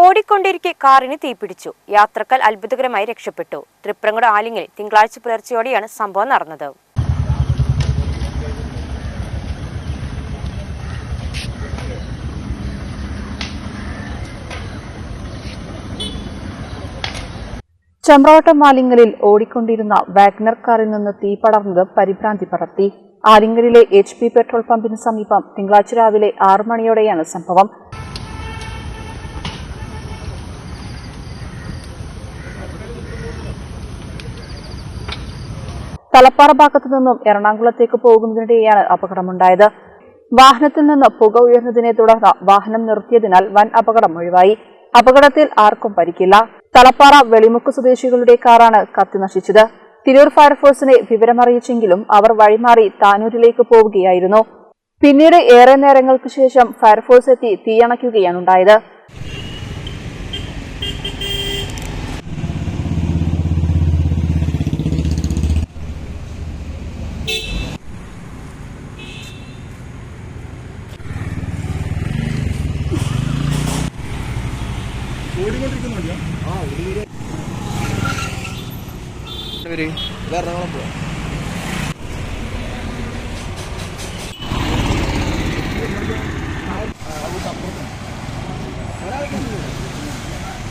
ഓടിക്കൊണ്ടിരിക്കെ കാറിന് തീപിടിച്ചു. യാത്രക്കാർ അത്ഭുതകരമായി രക്ഷപ്പെട്ടു. തൃപ്രങ്ങോട് ആലിംഗിൽ തിങ്കളാഴ്ച പുലർച്ചെയോടെയാണ് സംഭവം നടന്നത്. ചമ്രവട്ടം ആലിങ്ങലിൽ ഓടിക്കൊണ്ടിരുന്ന വാഗ്നർ കാറിൽ നിന്ന് തീ പടർന്നത് പരിഭ്രാന്തി പടർത്തി. ആലിങ്ങലിലെ എച്ച് പി പെട്രോൾ പമ്പിന് സമീപം തിങ്കളാഴ്ച രാവിലെ ആറു മണിയോടെയാണ് സംഭവം. തലപ്പാറ ഭാഗത്തു നിന്നും എറണാകുളത്തേക്ക് പോകുന്നതിനിടെയാണ് അപകടമുണ്ടായത്. വാഹനത്തിൽ നിന്ന് പുക ഉയർന്നതിനെ തുടർന്ന് വാഹനം നിർത്തിയതിനാൽ വൻ അപകടം ഒഴിവായി. അപകടത്തിൽ ആർക്കും പരിക്കില്ല. തലപ്പാറ വെളിമുക്ക് സ്വദേശികളുടെ കാറാണ് കത്തി നശിച്ചത്. തിരൂർ ഫയർഫോഴ്സിനെ വിവരമറിയിച്ചെങ്കിലും അവർ വഴിമാറി താനൂരിലേക്ക് പോവുകയായിരുന്നു. പിന്നീട് ഏറെ നേരങ്ങൾക്ക് ശേഷം ഫയർഫോഴ്സ് എത്തി തീയണയ്ക്കുകയാണുണ്ടായത് ഇത് എറണാകുളം പോവാ.